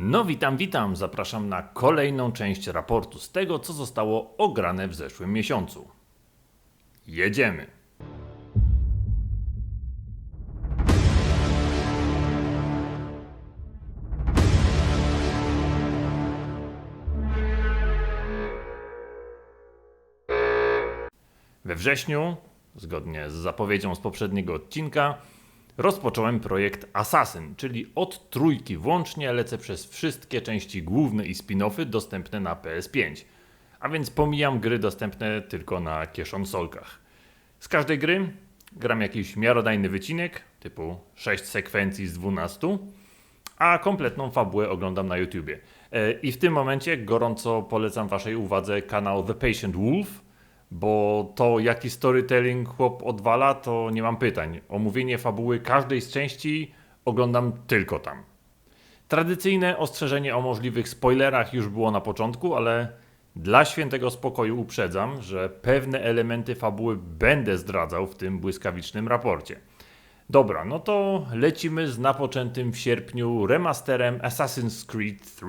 No witam, witam. Zapraszam na kolejną część raportu z tego, co zostało ograne w zeszłym miesiącu. Jedziemy. We wrześniu, zgodnie z zapowiedzią z poprzedniego odcinka, rozpocząłem projekt Assassin, czyli od trójki włącznie lecę przez wszystkie części główne i spin-offy dostępne na PS5. A więc pomijam gry dostępne tylko na kieszonsolkach. Z każdej gry gram jakiś miarodajny wycinek, typu 6 sekwencji z 12, a kompletną fabułę oglądam na YouTubie. E, I w tym momencie gorąco polecam Waszej uwadze kanał The Patient Wolf, bo to jaki storytelling chłop odwala, to nie mam pytań. Omówienie fabuły każdej z części oglądam tylko tam. Tradycyjne ostrzeżenie o możliwych spoilerach już było na początku, ale dla świętego spokoju uprzedzam, że pewne elementy fabuły będę zdradzał w tym błyskawicznym raporcie. Dobra, no to lecimy z napoczętym w sierpniu remasterem Assassin's Creed 3.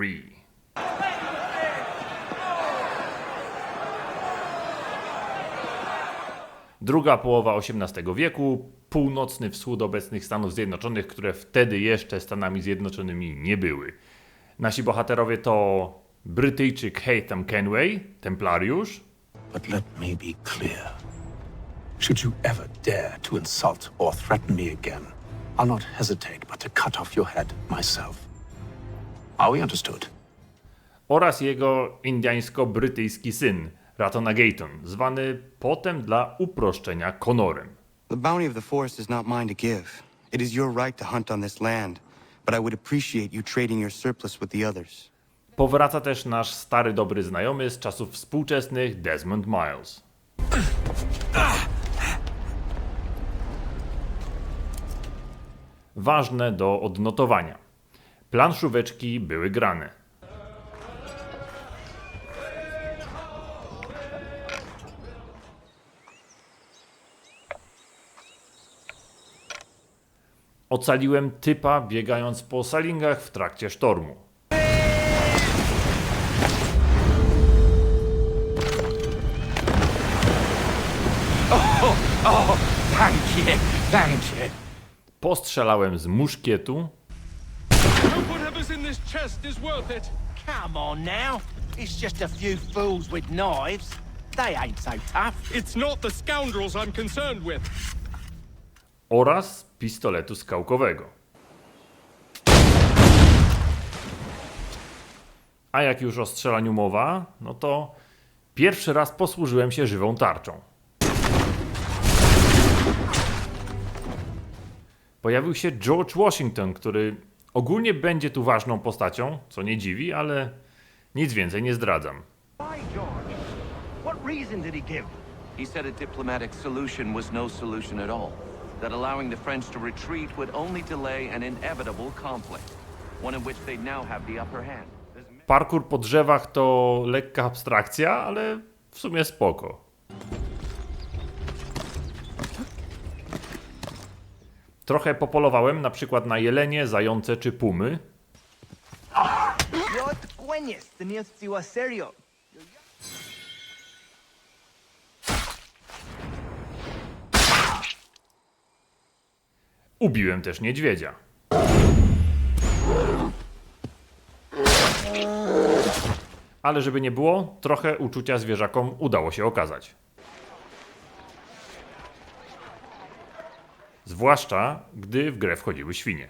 Druga połowa XVIII wieku, północny wschód obecnych Stanów Zjednoczonych, które wtedy jeszcze Stanami Zjednoczonymi nie były. Nasi bohaterowie to Brytyjczyk Haytham Kenway, templariusz, But let me be clear. Should you ever dare to insult or threaten me again, I'll not hesitate but to cut off your head myself. Are we understood? oraz jego indiańsko-brytyjski syn, Ratonagayton, zwany potem dla uproszczenia Conorem. The bounty of the forest is not mine to give. It is your right to hunt on this land, but I would appreciate you trading your surplus with the others. Powraca też nasz stary dobry znajomy z czasów współczesnych Desmond Miles. Ważne do odnotowania. Planszóweczki były grane. Ocaliłem typa biegając po salingach w trakcie sztormu. Thank you, thank you. Postrzelałem z muszkietu, Whatever's in this chest is worth it. Come on now. It's just a few fools with knives. They ain't so tough. It's not the scoundrels I'm concerned with. Oraz pistoletu skałkowego. A jak już o strzelaniu mowa, no to pierwszy raz posłużyłem się żywą tarczą. Pojawił się George Washington, który ogólnie będzie tu ważną postacią, co nie dziwi, ale nic więcej nie zdradzam. Why, George? What reason did he give? He said a diplomatic solution was no solution at all. That allowing the French to retreat would only delay an inevitable conflict, one in which they'd now have the upper hand. Parkour po drzewach to lekka abstrakcja, ale w sumie spoko. Trochę popolowałem na przykład na jelenie, zające czy pumy. Ubiłem też niedźwiedzia. Ale żeby nie było, trochę uczucia zwierzakom udało się okazać. Zwłaszcza, gdy w grę wchodziły świnie.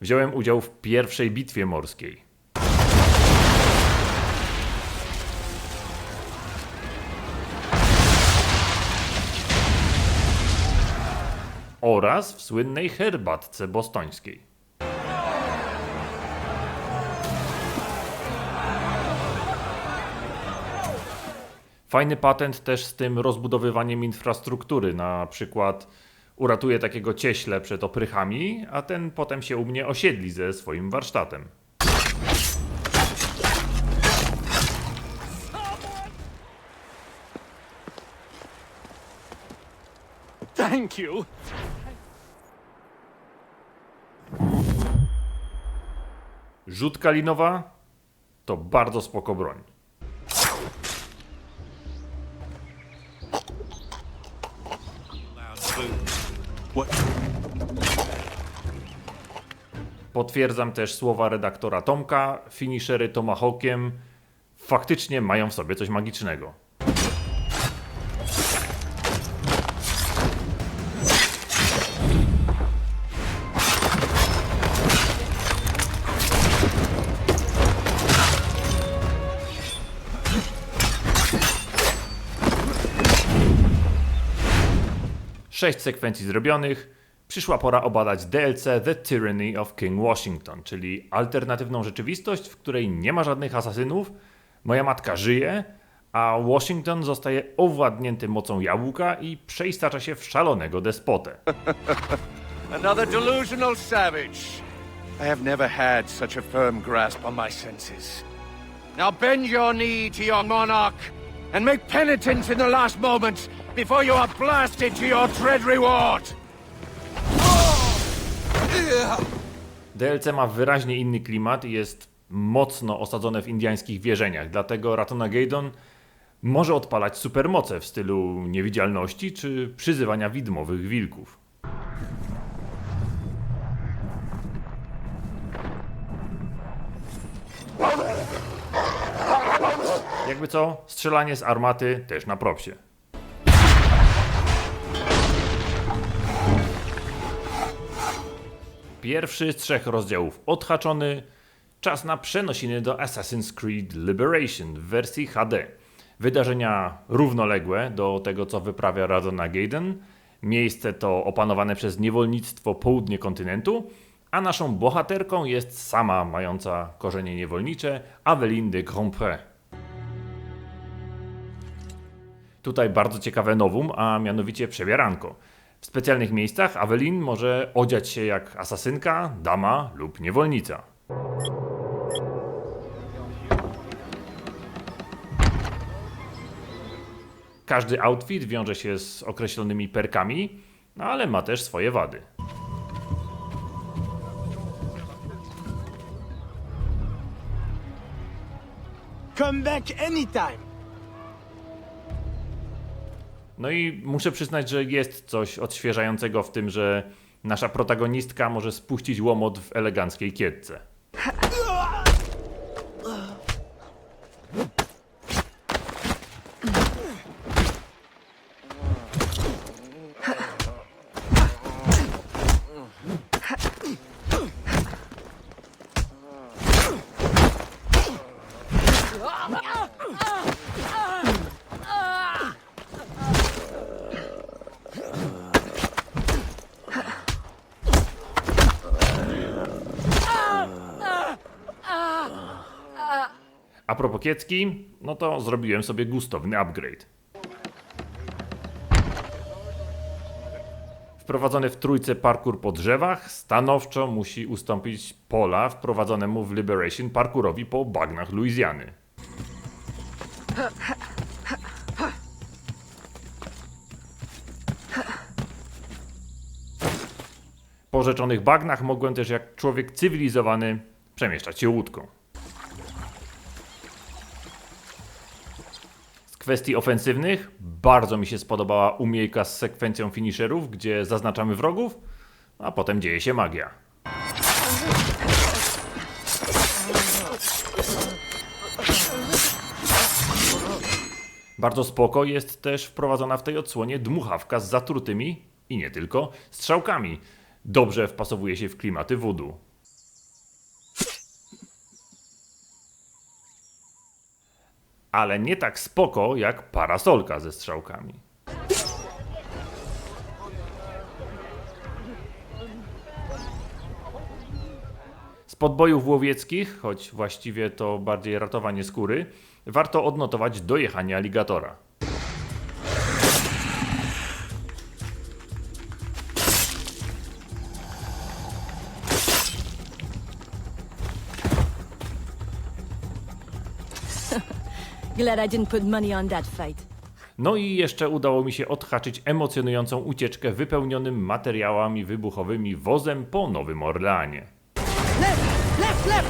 Wziąłem udział w pierwszej bitwie morskiej. Oraz w słynnej herbatce bostońskiej. Fajny patent też z tym rozbudowywaniem infrastruktury. Na przykład uratuje takiego cieśle przed oprychami, a ten potem się u mnie osiedli ze swoim warsztatem. Thank you. Rzutka linowa to bardzo spoko broń. Potwierdzam też słowa redaktora Tomka, finishery Tomahawkiem faktycznie mają w sobie coś magicznego. Sześć sekwencji zrobionych. Przyszła pora obadać DLC The Tyranny of King Washington, czyli alternatywną rzeczywistość, w której nie ma żadnych asasynów, moja matka żyje, a Washington zostaje owładnięty mocą jabłka i przeistacza się w szalonego despotę. Another delusional savage. I have never had such a firm grasp on my senses. Now bend your knee to your monarch and make penitence in the last moments before you are blasted to your dread reward. DLC ma wyraźnie inny klimat i jest mocno osadzone w indiańskich wierzeniach, dlatego Ratona Gaydon może odpalać supermoce w stylu niewidzialności czy przyzywania widmowych wilków. Jakby co, strzelanie z armaty też na propsie. Pierwszy z trzech rozdziałów odhaczony. Czas na przenosiny do Assassin's Creed Liberation w wersji HD. Wydarzenia równoległe do tego, co wyprawia Radona Gaiden. Miejsce to opanowane przez niewolnictwo południe kontynentu, a naszą bohaterką jest sama mająca korzenie niewolnicze Aveline de Grandpré. Tutaj bardzo ciekawe nowum, a mianowicie przebieranko. W specjalnych miejscach Awelin może odziać się jak asasynka, dama lub niewolnica. Każdy outfit wiąże się z określonymi perkami, ale ma też swoje wady. Come back anytime. No i muszę przyznać, że jest coś odświeżającego w tym, że nasza protagonistka może spuścić łomot w eleganckiej kietce. No to zrobiłem sobie gustowny upgrade. Wprowadzony w trójce parkour po drzewach stanowczo musi ustąpić pola wprowadzonemu w Liberation parkourowi po bagnach Luizjany. Po rzeczonych bagnach mogłem też jak człowiek cywilizowany przemieszczać się łódką. Kwestii ofensywnych bardzo mi się spodobała umiejka z sekwencją finisherów, gdzie zaznaczamy wrogów, a potem dzieje się magia. Bardzo spoko jest też wprowadzona w tej odsłonie dmuchawka z zatrutymi i nie tylko strzałkami. Dobrze wpasowuje się w klimaty voodoo. Ale nie tak spoko jak parasolka ze strzałkami. Z podbojów łowieckich, choć właściwie to bardziej ratowanie skóry, warto odnotować dojechanie aligatora. Glad I didn't put money on that fight. No i jeszcze udało mi się odhaczyć emocjonującą ucieczkę wypełnionym materiałami wybuchowymi wozem po Nowym Orleanie. Left! Left, left!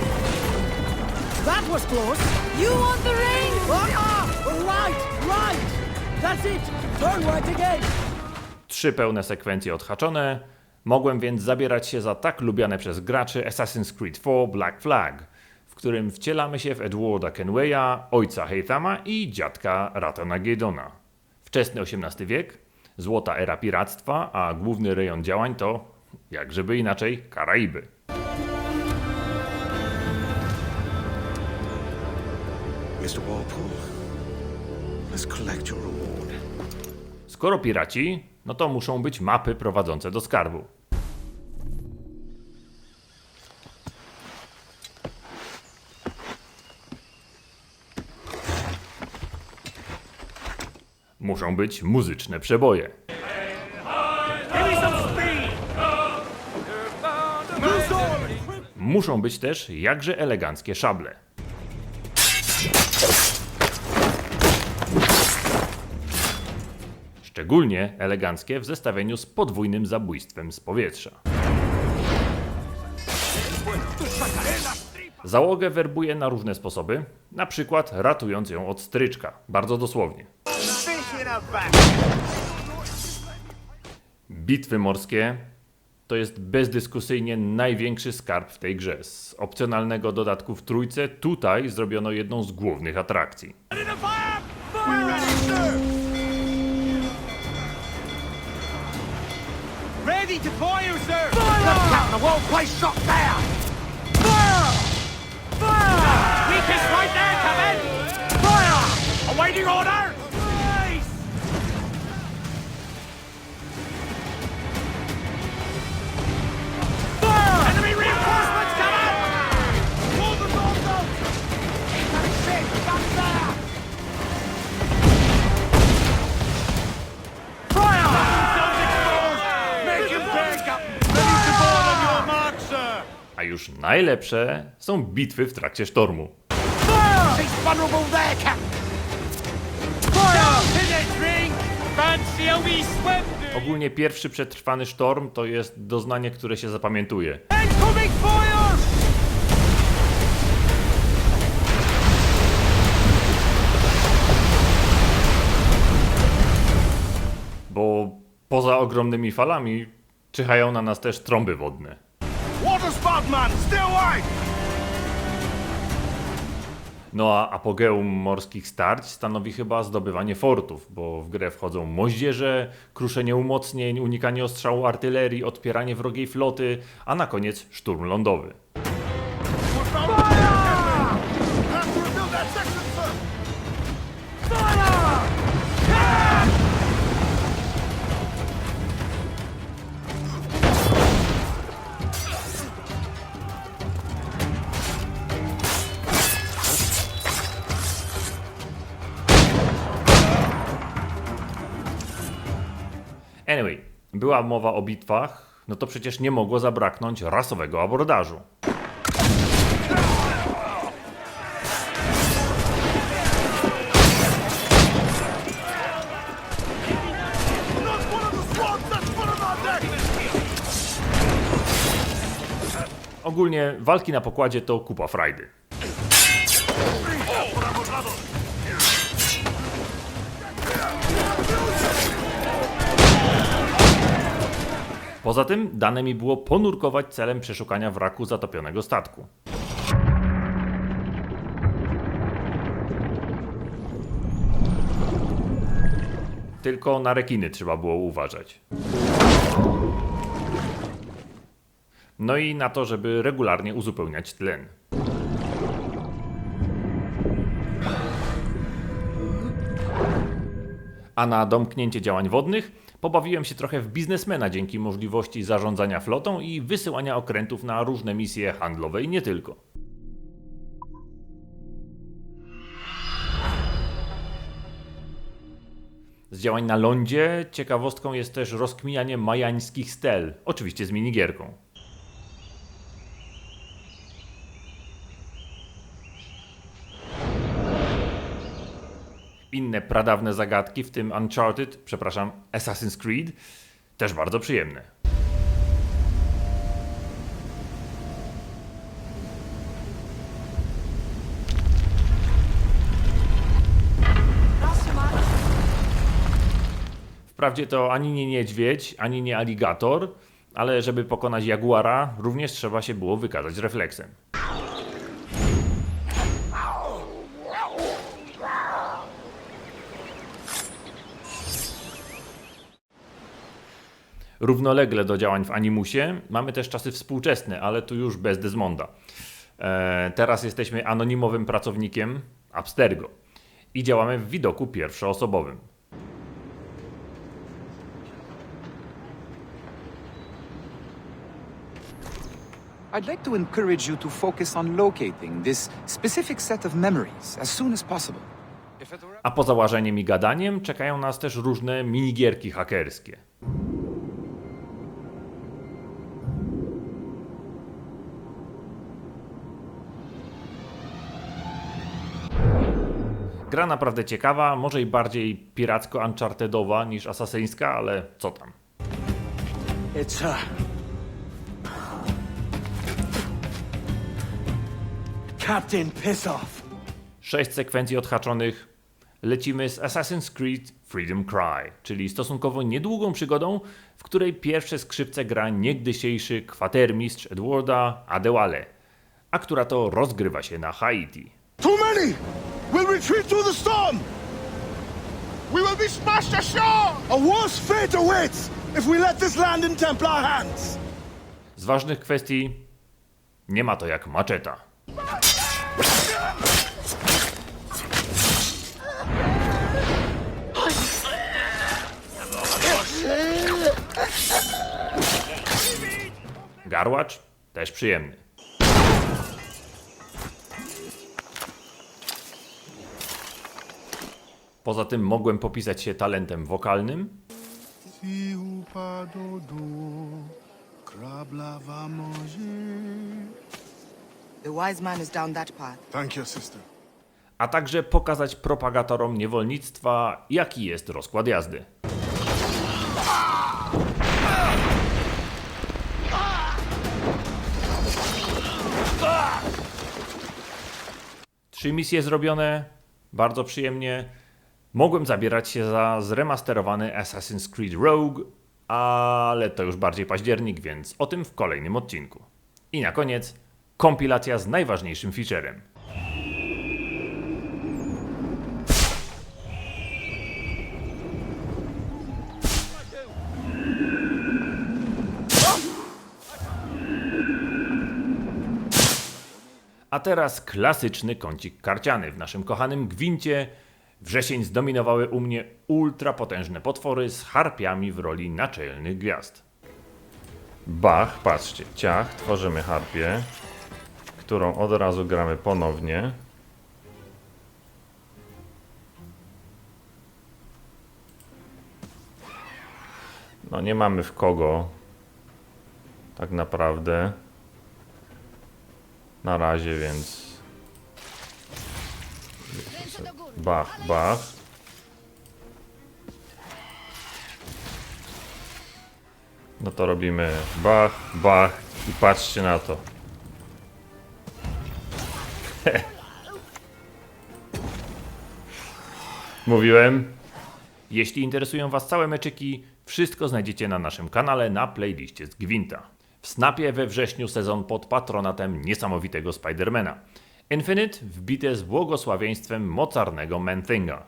That was close! You want the ring? Oh, ah! Right, right! That's it! Turn right again! Trzy pełne sekwencje odhaczone, mogłem więc zabierać się za tak lubiane przez graczy Assassin's Creed 4 Black Flag, w którym wcielamy się w Edwarda Kenwaya, ojca Haythama i dziadka Ratana Gedona. Wczesny XVIII wiek, złota era piractwa, a główny rejon działań to, jakżeby inaczej, Karaiby. Mr. Walpole, let's collect your reward. Skoro piraci, no to muszą być mapy prowadzące do skarbu. Muszą być muzyczne przeboje. Muszą być też jakże eleganckie szable. Szczególnie eleganckie w zestawieniu z podwójnym zabójstwem z powietrza. Załogę werbuje na różne sposoby, na przykład ratując ją od stryczka, bardzo dosłownie. Bitwy morskie to jest bezdyskusyjnie największy skarb w tej grze. Z opcjonalnego dodatku w trójce tutaj zrobiono jedną z głównych atrakcji. Ready to fire, sir! The whole place shot down! Weakest right there, Captain! Fire! Awaiting order! Najlepsze są bitwy w trakcie sztormu. Ogólnie pierwszy przetrwany sztorm to jest doznanie, które się zapamiętuje. Bo poza ogromnymi falami czyhają na nas też trąby wodne. Water spot, man! Stay! No a apogeum morskich starć stanowi chyba zdobywanie fortów, bo w grę wchodzą moździerze, kruszenie umocnień, unikanie ostrzału artylerii, odpieranie wrogiej floty, a na koniec szturm lądowy. Anyway, była mowa o bitwach, no to przecież nie mogło zabraknąć rasowego abordażu. Ogólnie walki na pokładzie to kupa frajdy. Poza tym dane mi było ponurkować celem przeszukania wraku zatopionego statku. Tylko na rekiny trzeba było uważać. No i na to, żeby regularnie uzupełniać tlen. A na domknięcie działań wodnych pobawiłem się trochę w biznesmena dzięki możliwości zarządzania flotą i wysyłania okrętów na różne misje handlowe i nie tylko. Z działań na lądzie ciekawostką jest też rozkminianie majańskich stel, oczywiście z minigierką. inne pradawne zagadki, w tym Uncharted, przepraszam, Assassin's Creed, też bardzo przyjemne. Wprawdzie to ani nie niedźwiedź, ani nie aligator, ale żeby pokonać jaguara, również trzeba się było wykazać refleksem. Równolegle do działań w Animusie mamy też czasy współczesne, ale tu już bez Desmonda. E, teraz jesteśmy anonimowym pracownikiem Abstergo i działamy w widoku pierwszoosobowym. I'd like to encourage you to focus on locating this specific set of memories as soon as possible. A poza łażeniem i gadaniem czekają nas też różne minigierki hakerskie. Gra naprawdę ciekawa, może i bardziej piracko-unchartedowa niż asasyńska, ale co tam. It's her. Captain, piss off. Sześć sekwencji odhaczonych. Lecimy z Assassin's Creed Freedom Cry, czyli stosunkowo niedługą przygodą, w której pierwsze skrzypce gra niegdysiejszy kwatermistrz Edwarda Adewale, a która to rozgrywa się na Haiti. Too many! We'll retreat through the storm! We will be smashed ashore! A worse fate awaits if we let this land in Templar hands! Z ważnych kwestii nie ma to jak maczeta. Garłacz też przyjemny. Poza tym mogłem popisać się talentem wokalnym, Si ou pas dodo, crabe la va manger. The wise man is down that path. Thank you, sister. a także pokazać propagatorom niewolnictwa, jaki jest rozkład jazdy. Trzy misje zrobione, bardzo przyjemnie. Mogłem zabierać się za zremasterowany Assassin's Creed Rogue, ale to już bardziej październik, więc o tym w kolejnym odcinku. I na koniec kompilacja z najważniejszym featurem. A teraz klasyczny kącik karciany. W naszym kochanym gwincie wrzesień zdominowały u mnie ultrapotężne potwory z harpiami w roli naczelnych gwiazd. Bach, patrzcie, ciach, tworzymy harpię, którą od razu gramy ponownie. No nie mamy w kogo tak naprawdę na razie, więc bach, bach. No to robimy bach, bach i patrzcie na to. Mówiłem. Jeśli interesują Was całe meczyki, wszystko znajdziecie na naszym kanale na playliście z Gwinta. W Snapie we wrześniu sezon pod patronatem niesamowitego Spidermana. Infinite wbite z błogosławieństwem mocarnego Manthinga.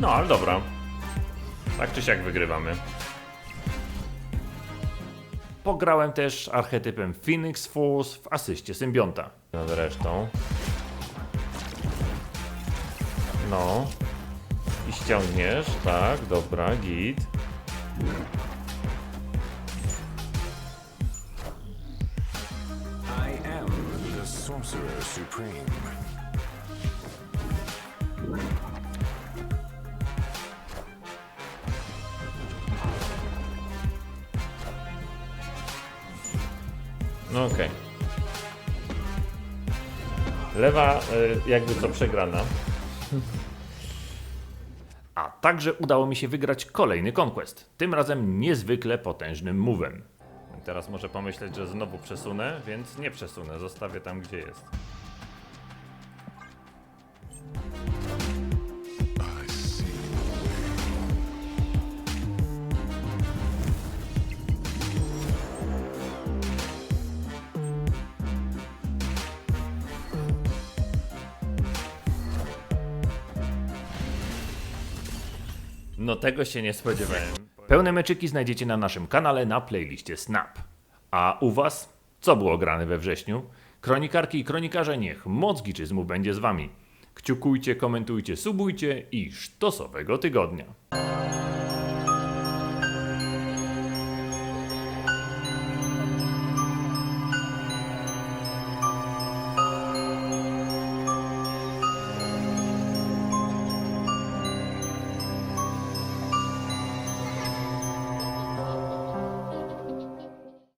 No, ale dobra. Tak czy siak wygrywamy. Pograłem też archetypem Phoenix Force w asyście symbionta. Nad resztą. No. I ściągniesz, tak, dobra, git. Supreme. No okej. Lewa y, jakby co przegrana. A także udało mi się wygrać kolejny conquest. Tym razem niezwykle potężnym. I Teraz może pomyśleć, że znowu przesunę, więc nie przesunę. Zostawię tam, gdzie jest. No tego się nie spodziewałem. Pełne meczyki znajdziecie na naszym kanale na playliście Snap. A u was? Co było grane we wrześniu? Kronikarki i kronikarze niech moc giczyzmu będzie z wami. Kciukujcie, komentujcie, subujcie i sztosowego tygodnia.